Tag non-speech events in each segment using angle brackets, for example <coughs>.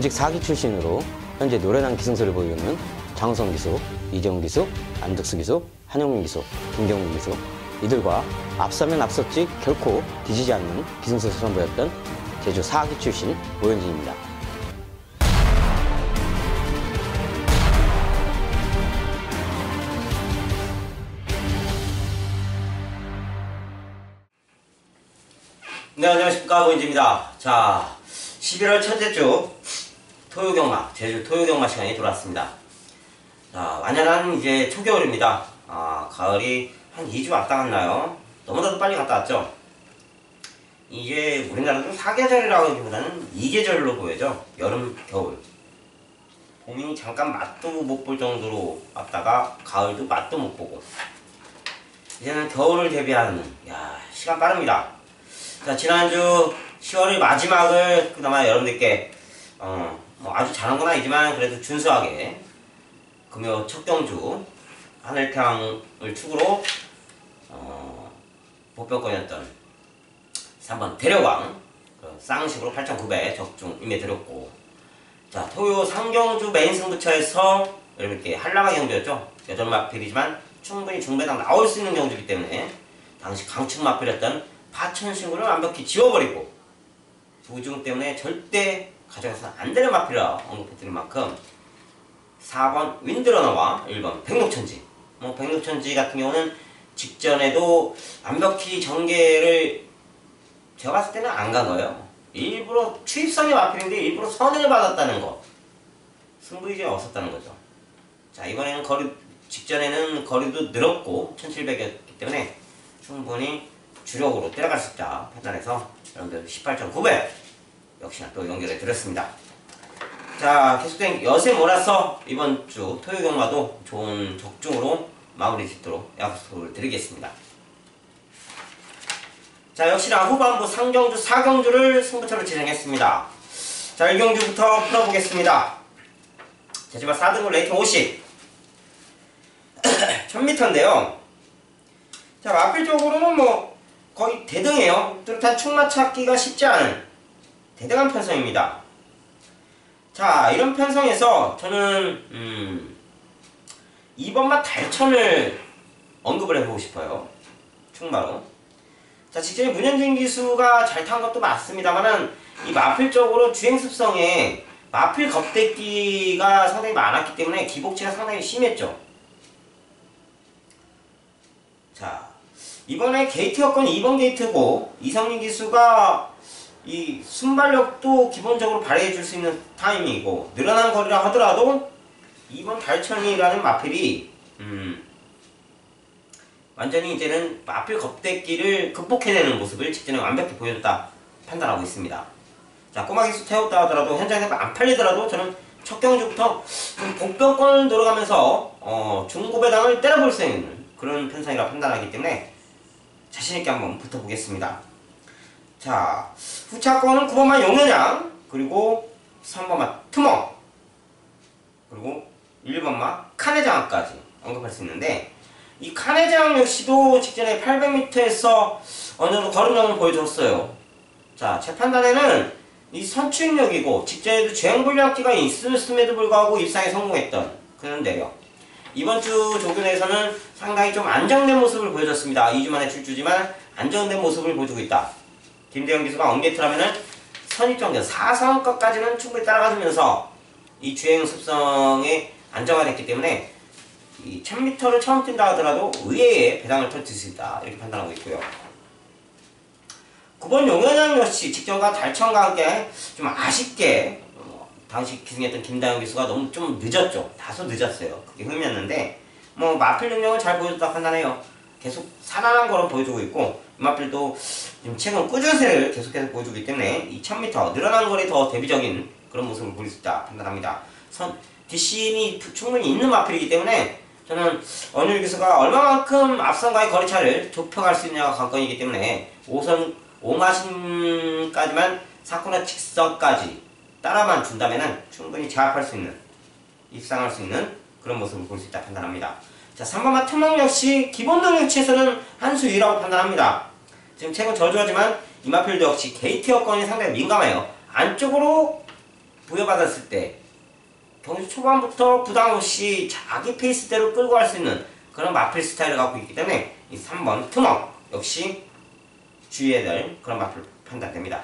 전직 4기 출신으로 현재 노련한 기승서를 보이는 장성 기수, 이정 기수, 안득수 기수, 한영민 기수, 김경민 기수 이들과 앞서면 앞섰지 결코 뒤지지 않는 기승서를 선보였던 제주 4기 출신 오현진입니다. 네, 안녕하십니까. 고인지입니다. 자, 11월 첫째 주 토요경마, 제주 토요경마 시간이 돌아왔습니다. 자, 완연한 이제 초겨울입니다. 아, 가을이 한 2주 왔다 갔나요? 너무나도 빨리 갔다 왔죠? 이게 우리나라도 사계절이라고 하기보다는 이계절로 보여죠. 여름, 겨울. 봄이 잠깐 맛도 못 볼 정도로 왔다가 가을도 맛도 못 보고 이제는 겨울을 대비하는 야 시간 빠릅니다. 자 지난주 10월의 마지막을 그나마 여러분들께 어 뭐 아주 잘한 건 아니지만 그래도 준수하게 금요 첫 경주 하늘탕을 축으로 어 복병권이었던 3번 대려왕 그 쌍식으로 8,900 적중 임해드렸고. 자 토요 상경주 메인 승부처에서 여러분께 한라가 경주였죠? 여덟 마필이지만 충분히 중배당 나올 수 있는 경주이기 때문에 당시 강축 마필이었던 파천 신구를 완벽히 지워버리고 부중 때문에 절대 가져가서는 안 되는 마필이라 언급해드린 만큼 4번 윈드러너와 1번 백록천지. 뭐 백록천지 같은 경우는 직전에도 완벽히 전개를 제가 봤을 때는 안 간 거예요. 일부러 추입성의 마필인데 일부러 선을 받았다는 거. 승부의지가 없었다는 거죠. 자 이번에는 거리 직전에는 거리도 늘었고 1700이었기 때문에 충분히 주력으로 때려갈 수 있다. 판단해서 여러분들 18.9배 역시나 또 연결해 드렸습니다. 자 계속된 여세 몰아서 이번 주 토요 경마도 좋은 적중으로 마무리 짓도록 약속을 드리겠습니다. 자 역시나 후반부 상경주 4경주를 승부처로 진행했습니다. 자 1경주부터 풀어보겠습니다. 제지마 4등급 레이팅 50 1000m인데요. <clears throat> 자 마필적으로는 뭐 거의 대등해요. 뚜렷한 충마 찾기가 쉽지 않은 대등한 편성입니다. 자 이런 편성에서 저는 음, 2번마 달천을 언급을 해보고 싶어요. 충마로. 자 직전에 문현진 기수가 잘 탄 것도 맞습니다만은 이 마필적으로 주행 습성에 마필 겁대기가 상당히 많았기 때문에 기복치가 상당히 심했죠. 자 이번에 게이트 여건이 2번 게이트고 이성민 기수가 이 순발력도 기본적으로 발휘해 줄 수 있는 타이밍이고 늘어난 거리라 하더라도 2번 달천이라는 마필이 음 완전히 이제는 마필 겁대기를 극복해내는 모습을 직전에 완벽히 보여줬다 판단하고 있습니다. 자 꼬마 기수 태웠다 하더라도 현장에서 안 팔리더라도 저는 첫 경주부터 좀 복병권을 들어가면서 어, 중고배당을 때려볼 수 있는 그런 편성이라 판단하기 때문에 자신있게 한번 붙어보겠습니다. 자, 후차권은 9번만 용현양, 그리고 3번만 트멍, 그리고 1번만 카네장까지 언급할 수 있는데 이 카네장 역시도 직전에 800m에서 어느 정도 걸음력을 보여줬어요. 자, 제 판단에는 이 선출력이고 직전에도 주행 불량기가 있음에도 불구하고 입상에 성공했던 그런 내력. 이번 주 조견에서는 상당히 좀 안정된 모습을 보여줬습니다. 2주 만에 출주지만 안정된 모습을 보여주고 있다. 김대영 기수가 언게이트라면은 선입정전 4성급까지는 충분히 따라가주면서 이 주행 습성에 안정화됐기 때문에 이 1000m를 처음 뛴다 하더라도 의외의 배당을 펼칠 수 있다. 이렇게 판단하고 있고요. 9번 용현양 역시 직전과 달천과 함께 좀 아쉽게 당시 기승했던 김다영 기수가 너무 좀 늦었죠. 다소 늦었어요. 그게 흠이었는데 뭐 마필 능력을 잘 보여줬다 판단해요. 계속 살아난 거로 보여주고 있고 이마필도 지금 최근 꾸준세를 계속해서 보여주기 때문에 이 1000m 늘어난 거리 더 대비적인 그런 모습을 보일 수 있다 판단합니다. 선 뒷심이 충분히 있는 마필이기 때문에 저는 원율 기수가 얼마만큼 앞선과의 거리차를 좁혀갈 수 있냐가 관건이기 때문에 5선 5마신까지만 사코너 직선까지 따라만 준다면 충분히 제압할 수 있는 입상할 수 있는 그런 모습을 볼 수 있다 판단합니다. 자 3번마 투망 역시 기본 능력치에서는 한수 위라고 판단합니다. 지금 최근 저조하지만 이마필도 역시 게이트 여건이 상당히 민감해요. 안쪽으로 부여받았을 때 경주 초반부터 부담 없이 자기 페이스대로 끌고 갈 수 있는 그런 마필 스타일을 갖고 있기 때문에 이 3번 트먹 역시 주의해야 될 그런 마필 판단됩니다.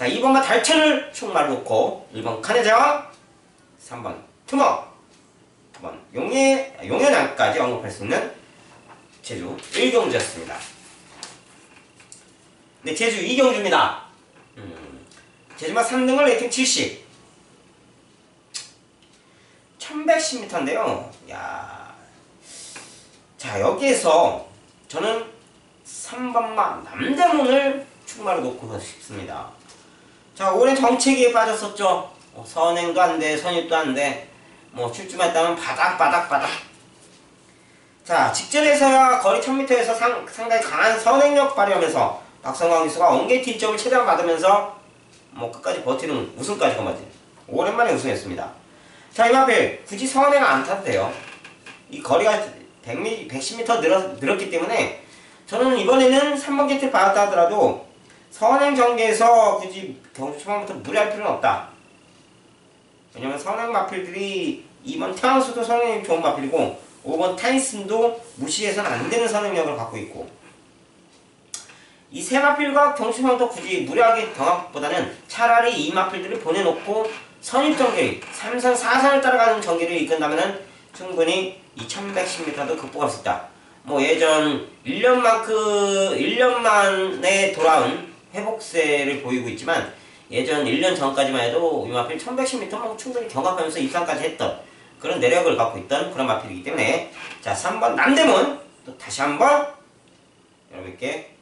자 2번과 달천을 충말 놓고 1번 카네자와 3번 트먹 4번 용예, 용연양까지 언급할 수 있는 제주 1경주였습니다. 네, 제주 2경주입니다. 음, 제주마 3등을 레이팅 70. 1110m인데요. 야. 자, 여기에서 저는 3번마 남대문을 충마로 놓고 싶습니다. 자, 올해 정체기에 빠졌었죠. 어, 선행도 안 돼, 선입도 안 돼. 뭐 출주만 했다면 바닥, 바닥, 바닥. 자, 직전에서야 거리 1000m에서 상, 상당히 강한 선행력 발휘하면서 박성광 기수가 원게이트 1점을 최대한 받으면서 뭐 끝까지 버티는 우승까지 거머지 오랜만에 우승했습니다. 자, 이 앞에 굳이 선행 안 타도 돼요. 이 거리가 100m, 110m 늘었, 늘었기 때문에 저는 이번에는 3번 게이트를 받았다 하더라도 선행 전개에서 굳이 경주 초반부터 무리할 필요는 없다. 왜냐면 선행 마필들이 2번 태왕수도 선행이 좋은 마필이고 5번 타이슨도 무시해서는 안 되는 선행력을 갖고 있고 이 세 마필과 경주형도 굳이 무리하게 경합보다는 차라리 이 마필들을 보내놓고 선입 전개 3선 4선을 따라가는 전개를 이끈다면 충분히 2110m도 극복할 수 있다. 뭐 예전 1년만큼 1년 만에 돌아온 회복세를 보이고 있지만 예전 1년 전까지만 해도 이 마필 1110m 충분히 경합하면서 입상까지 했던 그런 내력을 갖고 있던 그런 마필이기 때문에 자 3번 남대문 또 다시 한번 여러분께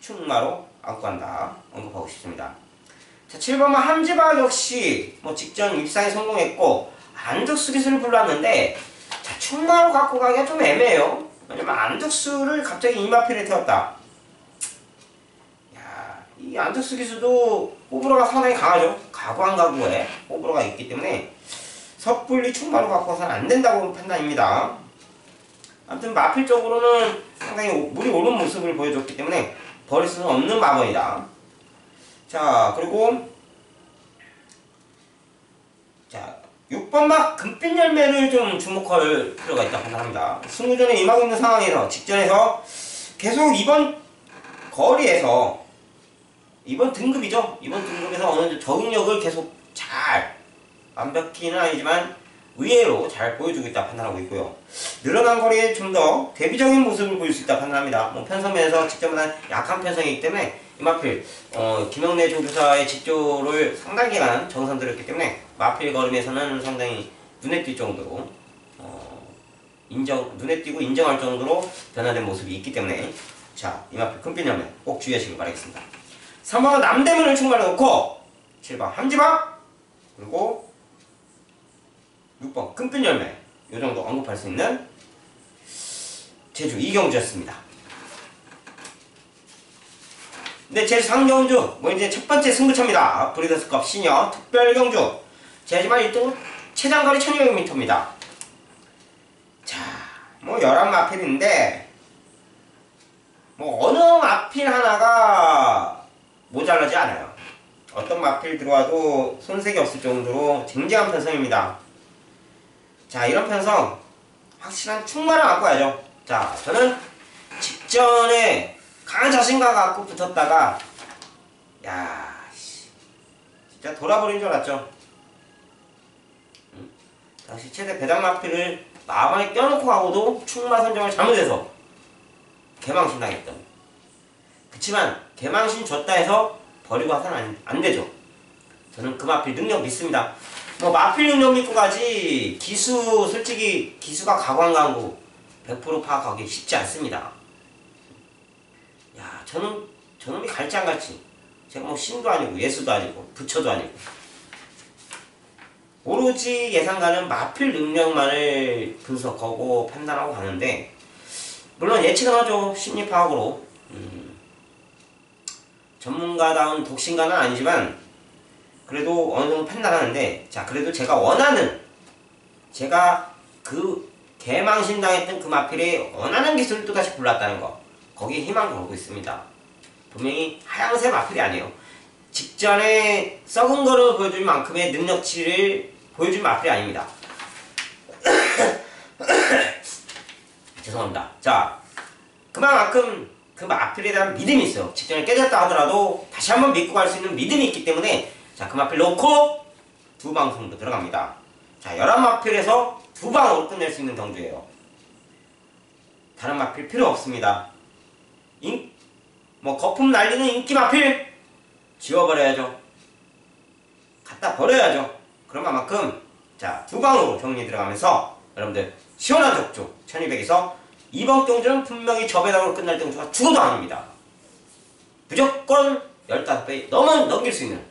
충마로 안고 간다 언급하고 싶습니다. 자 7번만 함지박 역시 뭐 직전 입상에 성공했고 안득수 기술을 불렀는데 자 충마로 갖고 가기가 좀 애매해요. 왜냐면 안득수를 갑자기 이마필에 태웠다. 야, 이 안득수 기수도 호불호가 상당히 강하죠. 가구한 가구에 호불호가 있기 때문에 섣불리 충마로 갖고 가서는 안 된다고 판단입니다. 아무튼 마필적으로는 상당히 물이 오른 모습을 보여줬기 때문에 버릴 수는 없는 마번이다. 자, 그리고 자, 6번 막 금빛 열매를 좀 주목할 필요가 있다고 판단합니다. 승부전에 임하고 있는 상황에서 직전에서 계속 이번 거리에서 이번 등급이죠. 이번 등급에서 어느 정도 적응력을 계속 잘 완벽히는 아니지만 의외로 잘 보여주고 있다 판단하고 있고요. 늘어난 거리에 좀 더 대비적인 모습을 보일 수 있다 판단합니다. 뭐 편성면에서 직접보다 약한 편성이기 때문에 이마필 어, 김영래 조교사의 직조를 상당 기간 정선 들였기 때문에 마필 걸음에서는 상당히 눈에 띌 정도로 어, 인정 눈에 띄고 인정할 정도로 변화된 모습이 있기 때문에 자 이마필 큰빛 열매 꼭 주의하시길 바라겠습니다. 3번은 남대문을 충분히 놓고 7번 함지박 그리고 6번 금빛 열매 이 정도 언급할 수 있는 제주 이경주였습니다. 네, 제주 상경주 뭐 이제 첫 번째 승부처입니다. 브리더스컵 시니어 특별 경주 제주만 1등 최장거리 1200m입니다. 자, 뭐 11마필인데 뭐 어느 마필 하나가 모자라지 않아요. 어떤 마필 들어와도 손색이 없을 정도로 쟁쟁한 편성입니다. 자, 이런 편성 확실한 충만을 갖고 가야죠. 자, 저는 직전에 강한 자신감 갖고 붙었다가 야, 씨, 진짜 돌아버린 줄 알았죠. 응? 당시 최대 배당 마필을 마방에 껴놓고 가고도 충마 선정을 잘못해서 개망신 당했던. 그치만 개망신 줬다 해서 버리고 가서는 안, 안 되죠. 저는 그 마필 능력 믿습니다. 뭐 마필 능력 믿고 가지 기수 솔직히 기수가 가관가고 100% 파악하기 쉽지 않습니다. 야 저는 저놈이 갈지 안 갈지 제가 뭐 신도 아니고 예수도 아니고 부처도 아니고 오로지 예상가는 마필 능력만을 분석하고 판단하고 가는데 물론 예측은 하죠 심리 파악으로 음, 전문가다운 독신가는 아니지만 그래도 어느 정도 판단하는데 자 그래도 제가 원하는 제가 그 개망신당했던 그 마필이 원하는 기술을 또다시 불렀다는 거 거기에 희망을 걸고 있습니다 분명히 하양새 마필이 아니에요 직전에 썩은 거를 보여줄 만큼의 능력치를 보여줄 마필이 아닙니다. <coughs> 죄송합니다. 자, 그만큼 그 마필에 대한 믿음이 있어요. 직전에 깨졌다 하더라도 다시 한번 믿고 갈 수 있는 믿음이 있기 때문에 자, 그 마필 놓고 두 방송도 들어갑니다. 자, 11마필에서 두 방으로 끝낼 수 있는 경주예요. 다른 마필 필요 없습니다. 인, 뭐 거품 날리는 인기 마필 지워버려야죠. 갖다 버려야죠. 그런 만큼 자, 두 방으로 정리 들어가면서 여러분들 시원한 적중 1200에서 이번 경주는 분명히 저배당으로 끝날 경주가 죽어도 아닙니다. 무조건 15배 넘어 넘길 수 있는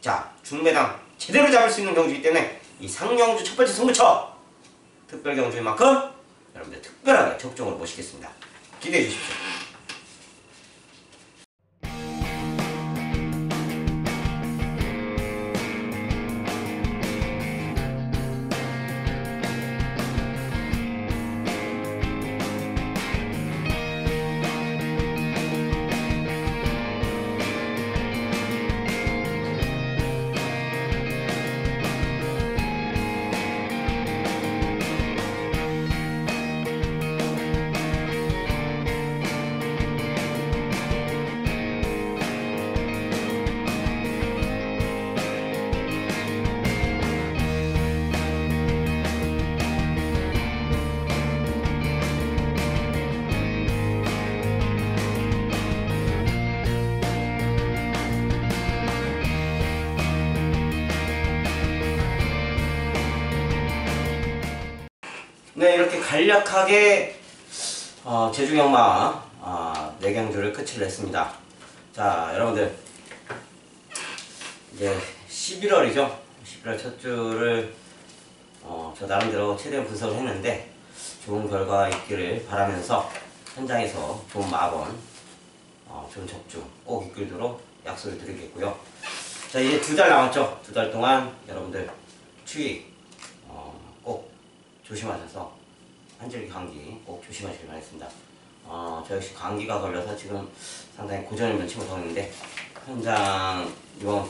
자 중매당 제대로 잡을 수 있는 경주이기 때문에 이 상경주 첫 번째 승부처 특별 경주인 만큼 여러분들 특별하게 적중으로 모시겠습니다. 기대해 주십시오. 네, 이렇게 간략하게 어, 제주경마 어, 내경주를 끝을 냈습니다. 자, 여러분들 이제 11월이죠. 11월 첫 주를 어, 저 나름대로 최대한 분석을 했는데 좋은 결과 있기를 바라면서 현장에서 좋은 마번, 어, 좋은 적중 꼭 이끌도록 약속을 드리겠고요. 자, 이제 두 달 남았죠. 두 달 동안 여러분들 추위 조심하셔서 한절기 감기 꼭 조심하시길 바라겠습니다. 어, 저 역시 감기가 걸려서 지금 상당히 고전을 면치고 서 있는데 현장 이번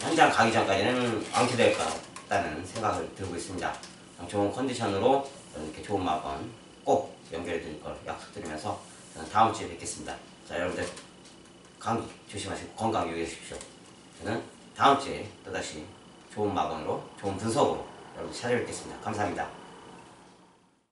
현장 가기 전까지는 완쾌될 것 같다는 생각을 들고 있습니다. 어, 좋은 컨디션으로 이렇게 좋은 마건 꼭 연결해 드릴 걸 약속드리면서 저는 다음 주에 뵙겠습니다. 자 여러분들 감기 조심하시고 건강 유의하십시오. 저는 다음 주에 또다시 좋은 마건으로 좋은 분석으로 여러분 찾아뵙겠습니다. 감사합니다.